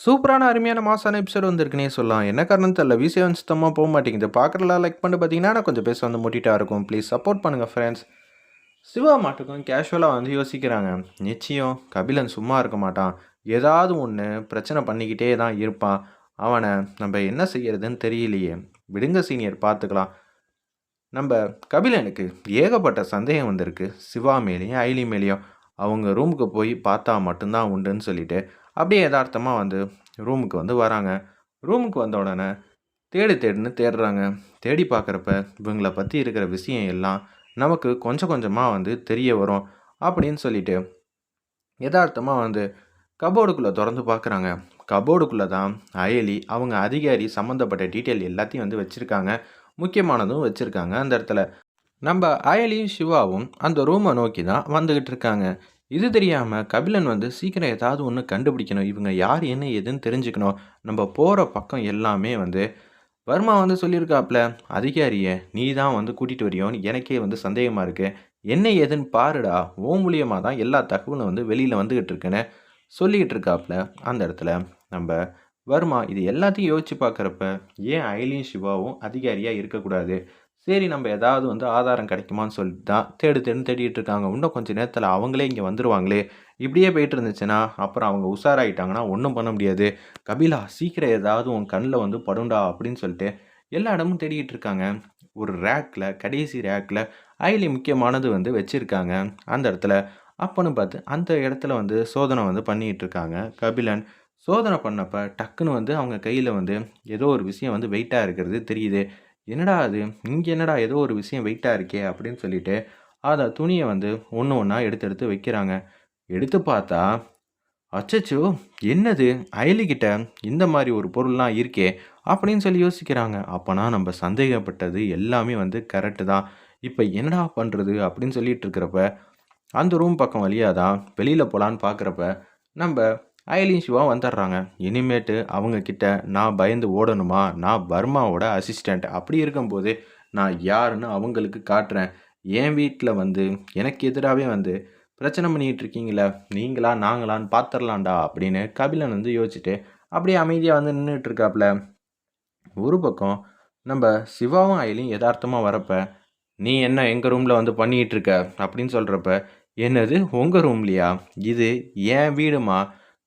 சூப்பரான அருமையான மாசான எபிசோட் வந்திருக்குனே சொல்லலாம். என்ன காரணம் தெரியல. விசியம் சுத்தமாக போக மாட்டேங்குது. பார்க்குறலாம் லைக் பண்ணி பார்த்தீங்கன்னா நான் கொஞ்சம் பேச வந்து முட்டிட்டா இருக்கும். ப்ளீஸ் சப்போர்ட் பண்ணுங்கள் ஃப்ரெண்ட்ஸ் சிவா மாட்டுக்கும் கேஷுவலாக வந்து யோசிக்கிறாங்க. நிச்சயம் கபிலன் சும்மா இருக்க மாட்டான். ஏதாவது ஒன்று பிரச்சனை பண்ணிக்கிட்டே தான் இருப்பான். அவனை நம்ம என்ன செய்யறதுன்னு தெரியலையே. விடுங்க சீனியர் பார்த்துக்கலாம். நம்ம கபிலனுக்கு ஏகப்பட்ட சந்தேகம் வந்திருக்கு. சிவா மேலேயும் ஐலி மேலேயும். அவங்க ரூமுக்கு போய் பார்த்தா மட்டும்தான் உண்டுன்னு சொல்லிட்டு அப்படியே யதார்த்தமாக வந்து ரூமுக்கு வந்து வராங்க. ரூமுக்கு வந்த உடனே தேடி தேடுன்னு தேடுறாங்க. தேடி பார்க்குறப்ப இவங்களை பற்றி இருக்கிற விஷயம் எல்லாம் நமக்கு கொஞ்சம் கொஞ்சமாக வந்து தெரிய வரும் அப்படின்னு சொல்லிட்டு யதார்த்தமாக வந்து கபோர்டுக்குள்ளே திறந்து பார்க்குறாங்க. கபோர்டுக்குள்ளே தான் அயலி அவங்க அதிகாரி சம்மந்தப்பட்ட டீட்டெயில் எல்லாத்தையும் வந்து வச்சுருக்காங்க. முக்கியமானதும் வச்சுருக்காங்க அந்த இடத்துல. நம்ம அயலியும் சிவாவும் அந்த ரூமை நோக்கி தான் வந்துக்கிட்டு இருக்காங்க. இது தெரியாமல் கபிலன் வந்து சீக்கிரம் ஏதாவது ஒன்று கண்டுபிடிக்கணும். இவங்க யார் என்ன ஏதுன்னு தெரிஞ்சுக்கணும். நம்ம போகிற பக்கம் எல்லாமே வந்து வர்மா வந்து சொல்லியிருக்காப்ல அதிகாரியை நீ தான் வந்து கூட்டிகிட்டு வரியோன்னு எனக்கே வந்து சந்தேகமாக இருக்குது என்ன ஏதுன்னு பாருடா ஓ மூலியமாக தான் எல்லா தகவலும் வந்து வெளியில் வந்துக்கிட்டு இருக்குன்னு சொல்லிக்கிட்டு இருக்காப்ல. அந்த இடத்துல நம்ம வர்மா இது எல்லாத்தையும் யோசிச்சு பார்க்குறப்ப ஏன் அயலியும் சிவாவும் அதிகாரியாக இருக்கக்கூடாது? சரி நம்ம ஏதாவது வந்து ஆதாரம் கிடைக்குமான்னு சொல்லிட்டு தான் தேடு தேடுன்னு தேடிட்டு இருக்காங்க. இன்னும் கொஞ்சம் நேரத்தில் அவங்களே இங்கே வந்துருவாங்களே. இப்படியே போயிட்டு இருந்துச்சுன்னா அப்புறம் அவங்க உஷாராயிட்டாங்கன்னா ஒன்றும் பண்ண முடியாது. கபிலா சீக்கிரம் ஏதாவது உன் கண்ணில் வந்து படுண்டா அப்படின்னு சொல்லிட்டு எல்லா இடமும் தேடிக்கிட்டு இருக்காங்க. ஒரு ரேக்கில் கடைசி ரேக்கில் அயலி முக்கியமானது வந்து வச்சுருக்காங்க. அந்த இடத்துல அப்போன்னு பார்த்து அந்த இடத்துல வந்து சோதனை வந்து பண்ணிகிட்டு இருக்காங்க. கபிலன் சோதனை பண்ணப்போ டக்குன்னு வந்து அவங்க கையில் வந்து ஏதோ ஒரு விஷயம் வந்து வெயிட்டாக இருக்கிறது தெரியுது. என்னடா அது? இங்கே என்னடா ஏதோ ஒரு விஷயம் வெயிட்டாக இருக்கே அப்படின்னு சொல்லிட்டு அதை துணியை வந்து ஒன்று ஒன்றா எடுத்து எடுத்து வைக்கிறாங்க. எடுத்து பார்த்தா அச்சச்சோ என்னது? அயலிக்கிட்ட இந்த மாதிரி ஒரு பொருள்லாம் இருக்கே அப்படின்னு சொல்லி யோசிக்கிறாங்க. அப்போனா நம்ம சந்தேகப்பட்டது எல்லாமே வந்து கரெக்டு தான். இப்போ என்னடா பண்ணுறது அப்படின்னு சொல்லிட்டு இருக்கிறப்ப அந்த ரூம் பக்கம் வழியாக தான் வெளியில் போகலான்னு பார்க்குறப்ப நம்ம அயலின் சிவா வந்துடுறாங்க. இனிமேட்டு அவங்கக்கிட்ட நான் பயந்து ஓடணுமா? நான் பர்மாவோட அசிஸ்டண்ட் அப்படி இருக்கும்போது நான் யாருன்னு அவங்களுக்கு காட்டுறேன். என் வீட்டில் வந்து எனக்கு எதிராகவே வந்து பிரச்சனை பண்ணிகிட்டு இருக்கீங்களே? நீங்களா? நாங்களான்னு பார்த்துடலாண்டா அப்படின்னு கபிலன் வந்து யோசிச்சுட்டு அப்படியே அமைதியாக வந்து நின்றுட்டுருக்காப்புல ஒரு பக்கம் நம்ம சிவாவும் அயலியும் யதார்த்தமாக வரப்ப நீ என்ன எங்கள் ரூமில் வந்து பண்ணிகிட்ருக்க அப்படின்னு சொல்கிறப்ப என்னது? உங்கள் ரூம்லையா இது என் வீடுமா?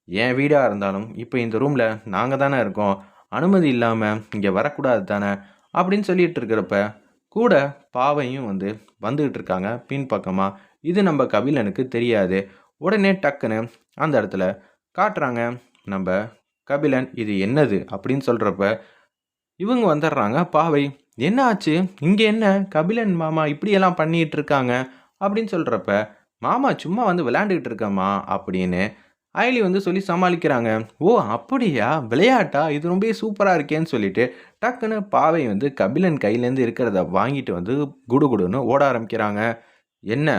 என் வீடாக இருந்தாலும் இப்போ இந்த ரூமில் நாங்கள் தானே இருக்கோம். அனுமதி இல்லாமல் இங்கே வரக்கூடாது தானே? அப்படின்னு சொல்லிட்டு இருக்கிறப்ப கூட பாவையும் வந்து வந்துக்கிட்டு இருக்காங்க பின்பக்கமாக இது நம்ம கபிலனுக்கு தெரியாது. உடனே டக்குன்னு அந்த இடத்துல காட்டுறாங்க நம்ம கபிலன் இது என்னது? அப்படின்னு சொல்கிறப்ப இவங்க வந்துடுறாங்க. பாவை என்ன ஆச்சு? இங்கே என்ன? கபிலன் மாமா இப்படியெல்லாம் பண்ணிகிட்டு இருக்காங்க? அப்படின்னு சொல்கிறப்ப மாமா சும்மா வந்து விளையாண்டுக்கிட்டு இருக்கம்மா அப்படின்னு அயலி வந்து சொல்லி சமாளிக்கிறாங்க. ஓ அப்படியா? விளையாட்டா? இது ரொம்ப சூப்பராக இருக்கேன்னு சொல்லிட்டு டக்குன்னு பாவை வந்து கபிலன் கையிலேருந்து இருக்கிறத வாங்கிட்டு வந்து குடுகுடுன்னு ஓட ஆரம்பிக்கிறாங்க. என்ன?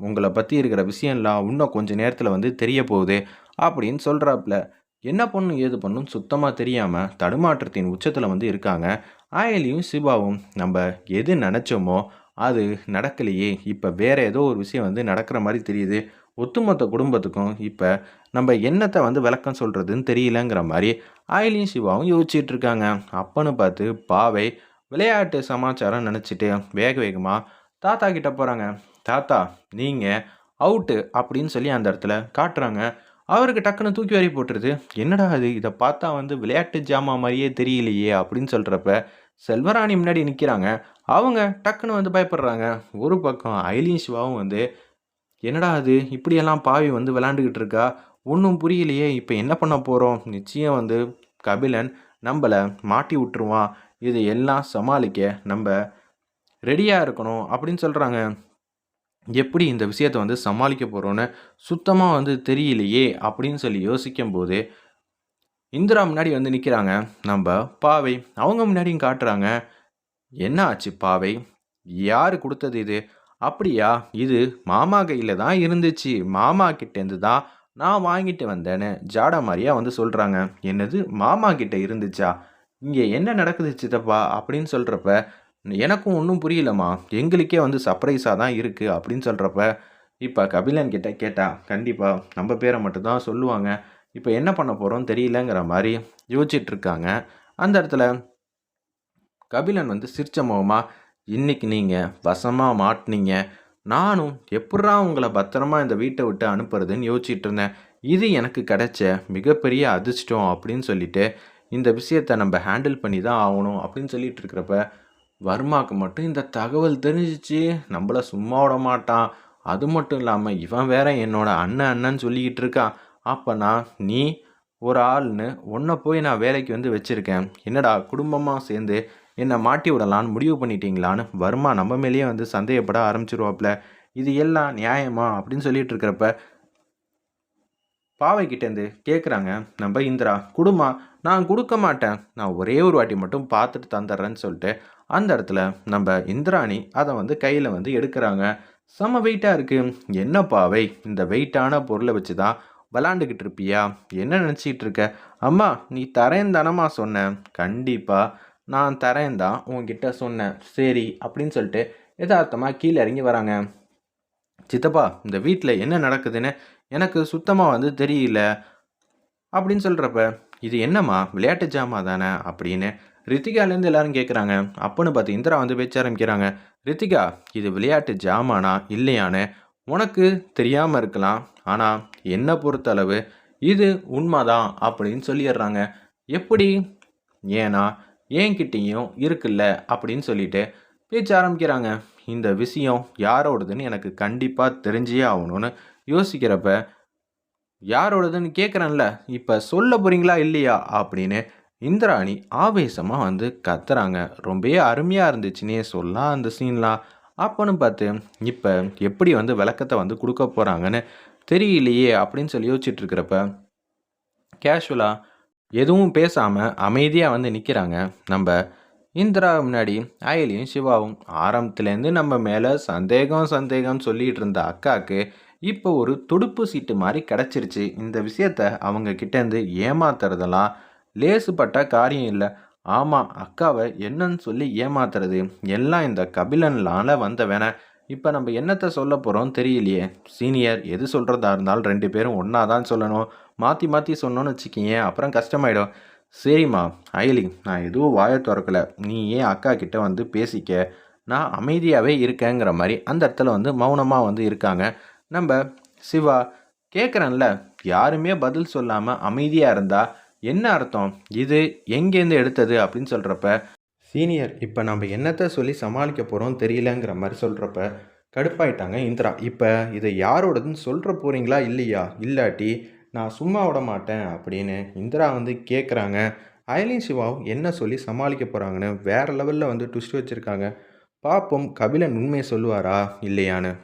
உங்களை பற்றி இருக்கிற விஷயம்லாம் இன்னும் கொஞ்சம் நேரத்தில் வந்து தெரிய போகுது? அப்படின்னு சொல்கிறாப்புல என்ன பண்ணும் ஏது பண்ணும் சுத்தமாக தெரியாமல் தடுமாற்றத்தின் உச்சத்தில் வந்து இருக்காங்க. ஆயலியும் சிவாவும் நம்ம எது நினச்சோமோ அது நடக்கலையே. இப்போ வேறு ஏதோ ஒரு விஷயம் வந்து நடக்கிற மாதிரி தெரியுது. ஒட்டுமொத்த குடும்பத்துக்கும் இப்போ நம்ம என்னத்தை வந்து விளக்கம் சொல்கிறதுன்னு தெரியலங்கிற மாதிரி ஆயிலியும் சிவாவும் யோசிச்சுட்டு இருக்காங்க. அப்பன்னு பார்த்து பாவை விளையாட்டு சமாச்சாரம் நினச்சிட்டு வேக வேகமாக தாத்தா கிட்ட போகிறாங்க தாத்தா நீங்கள் அவுட்டு அப்படின்னு சொல்லி அந்த இடத்துல காட்டுறாங்க. அவருக்கு டக்குன்னு தூக்கி வாரி போட்டுருது. என்னடா அது இதை பார்த்தா வந்து விளையாட்டு ஜாமா மாதிரியே தெரியலையே அப்படின்னு சொல்கிறப்ப செல்வராணி முன்னாடி நிற்கிறாங்க அவங்க டக்குன்னு வந்து பயப்படுறாங்க. ஒரு பக்கம் ஐலின் சிவாவும் வந்து என்னடா அது? இப்படியெல்லாம் பாவி வந்து விளாண்டுக்கிட்டு இருக்கா? ஒன்றும் புரியலையே. இப்போ என்ன பண்ண போகிறோம் நிச்சயம் வந்து கபிலன் நம்மளை மாட்டி விட்டுருவான். இது எல்லாம் சமாளிக்க நம்ம ரெடியாக இருக்கணும் அப்படின்னு சொல்கிறாங்க எப்படி இந்த விஷயத்தை வந்து சமாளிக்க போகிறோன்னு சுத்தமாக வந்து தெரியலையே அப்படின்னு சொல்லி யோசிக்கும் போது இந்திரா முன்னாடி வந்து நிற்கிறாங்க நம்ம பாவை அவங்க முன்னாடியும் காட்டுறாங்க. என்ன ஆச்சு பாவை? யார் கொடுத்தது இது? அப்படியா? இது மாமா கையில் தான் இருந்துச்சு. மாமா கிட்டேருந்து தான் நான் வாங்கிட்டு வந்தேன்னு ஜாடா மாதிரியா வந்து சொல்கிறாங்க என்னது? மாமா கிட்ட இருந்துச்சா? இங்கே என்ன நடக்குது சித்தப்பா? அப்படின்னு சொல்கிறப்ப எனக்கும் ஒன்றும் புரியலம்மா. எங்களுக்கே வந்து சர்ப்ரைஸாக தான் இருக்குது அப்படின்னு சொல்கிறப்ப இப்போ கபிலன் கிட்ட கேட்டா கண்டிப்பாக நம்ம பேரை மட்டும்தான் சொல்லுவாங்க. இப்போ என்ன பண்ண போகிறோம் தெரியலங்கிற மாதிரி யோசிச்சுட்ருக்காங்க அந்த இடத்துல கபிலன் வந்து சிரிச்ச முகமாக இன்னைக்கு நீங்கள் வசமாக மாட்டினீங்க. நானும் எப்பட்றா உங்களை பத்திரமா இந்த வீட்டை விட்டு அனுப்புறதுன்னு யோசிச்சுட்டு இருந்தேன். இது எனக்கு கிடைச்ச மிகப்பெரிய அதிர்ஷ்டம் அப்படின்னு சொல்லிட்டு இந்த விஷயத்தை நம்ம ஹேண்டில் பண்ணி தான் ஆகணும் அப்படின்னு சொல்லிட்டு இருக்கிறப்ப வர்மாவுக்கு மட்டும் இந்த தகவல் தெரிஞ்சிச்சு. நம்மளை சும்மா விட மாட்டான். அது மட்டும் இல்லாமல் இவன் வேற என்னோட அண்ணன் அண்ணன் சொல்லிக்கிட்டு இருக்கான். அப்போனா நீ ஒரு ஆள்னு உன்னை போய் நான் வேலைக்கு வந்து வச்சுருக்கேன். என்னடா குடும்பமாக சேர்ந்து என்னை மாட்டி விடலான்னு முடிவு பண்ணிட்டீங்களான்னு வர்மா நம்ம மேலேயே வந்து சந்தேகப்பட ஆரம்பிச்சிருவாப்புல இது எல்லாம் நியாயமா? அப்படின்னு சொல்லிட்டு இருக்கிறப்ப பாவை கிட்டேருந்து கேட்குறாங்க நம்ம இந்திரா குடுமா நான் கொடுக்க மாட்டேன். நான் ஒரே ஒரு வாட்டி மட்டும் பார்த்துட்டு தந்துடுறேன்னு சொல்லிட்டு அந்த இடத்துல நம்ம இந்திராணி அதை வந்து கையில் வந்து எடுக்கிறாங்க. செம வெயிட்டாக இருக்குது என்ன பாவை இந்த வெயிட்டான பொருளை வச்சு தான் விளாண்டுக்கிட்டு இருப்பியா? என்ன நினச்சிக்கிட்டு இருக்க? அம்மா நீ தரேன் தானம்மா சொன்ன. கண்டிப்பாக நான் தரேன் தான் உங்ககிட்ட சொன்னேன். சரி அப்படின்னு சொல்லிட்டு யதார்த்தமாக கீழே இறங்கி வராங்க. சித்தப்பா இந்த வீட்டில் என்ன நடக்குதுன்னு எனக்கு சுத்தமாக வந்து தெரியல அப்படின்னு சொல்கிறப்ப இது என்னம்மா விளையாட்டு ஜாமா தானே அப்படின்னு ரித்திகாலேருந்து எல்லாரும் கேட்குறாங்க அப்போன்னு பார்த்து இந்திரா வந்து பேச்ச ஆரம்பிக்கிறாங்க. ரித்திகா இது விளையாட்டு ஜாமானா இல்லையான்னு உனக்கு தெரியாமல் இருக்கலாம். ஆனால் என்னை பொறுத்தளவு இது உண்மைதான் அப்படின்னு சொல்லிடுறாங்க. எப்படி? ஏன்னா என்கிட்டேயும் இருக்குல்ல அப்படின்னு சொல்லிட்டு பேச்ச ஆரம்பிக்கிறாங்க. இந்த விஷயம் யாரோடதுன்னு எனக்கு கண்டிப்பாக தெரிஞ்சே ஆகணும்னு யோசிக்கிறப்ப யாரோடதுன்னு கேட்குறேன்ல இப்போ சொல்ல போகிறீங்களா இல்லையா? அப்படின்னு இந்திராணி ஆவேசமாக வந்து கத்துறாங்க. ரொம்பவே அருமையாக இருந்துச்சுன்னே சொல்லலாம் அந்த சீன்லாம். அப்போன்னு பார்த்து இப்போ எப்படி வந்து விளக்கத்தை வந்து கொடுக்க போகிறாங்கன்னு தெரியலையே அப்படின்னு சொல்லி யோசிச்சுட்டு இருக்கிறப்ப கேஷுவலாக எதுவும் பேசாமல் அமைதியாக வந்து நிற்கிறாங்க நம்ம இந்திரா முன்னாடி அயலியும் சிவாவும் ஆரம்பத்துலேருந்து நம்ம மேலே சந்தேகம் சந்தேகம் சொல்லிகிட்டு இருந்த அக்காவுக்கு இப்போ ஒரு துடுப்பு சீட்டு மாதிரி கிடச்சிருச்சு. இந்த விஷயத்த அவங்க கிட்டேருந்து ஏமாத்துறதெல்லாம் லேசுப்பட்ட காரியம் இல்லை. ஆமாம் அக்காவை என்னன்னு சொல்லி ஏமாத்துறது எல்லாம் இந்த கபிலன்லால வந்த இப்போ நம்ம என்னத்தை சொல்ல போகிறோம் தெரியலையே. சீனியர் எது சொல்கிறதா இருந்தாலும் ரெண்டு பேரும் ஒன்றா தான் சொல்லணும். மாற்றி மாற்றி சொன்னோன்னு வச்சுக்கிங்க அப்புறம் கஷ்டமாயிடும். சரிம்மா அயலி நான் எதுவும் வாயை திறக்கல. நீ ஏன் அக்கா கிட்ட வந்து பேசிக்க? நான் அமைதியாகவே இருக்கேங்கிற மாதிரி அந்த இடத்துல வந்து மௌனமாக வந்து இருக்காங்க. நம்ம சிவா கேட்குறேன்ல யாருமே பதில் சொல்லாமல் அமைதியாக இருந்தால் என்ன அர்த்தம்? இது எங்கேருந்து எடுத்தது அப்படின்னு சொல்கிறப்ப சீனியர் இப்போ நம்ம என்னத்தை சொல்லி சமாளிக்க போகிறோம் தெரியலங்கிற மாதிரி சொல்கிறப்ப கடுப்பாயிட்டாங்க இந்திரா. இப்போ இதை யாரோடதுன்னு சொல்கிற போகிறீங்களா இல்லையா? இல்லாட்டி நான் சும்மா விட மாட்டேன் அப்படின்னு இந்திரா வந்து கேட்குறாங்க அயலின் சிவாவும் என்ன சொல்லி சமாளிக்க போகிறாங்கன்னு வேறு லெவலில் வந்து ட்விஸ்ட் வச்சுருக்காங்க. பார்ப்போம் கபிலன் உண்மையை சொல்லுவாரா இல்லையான்னு.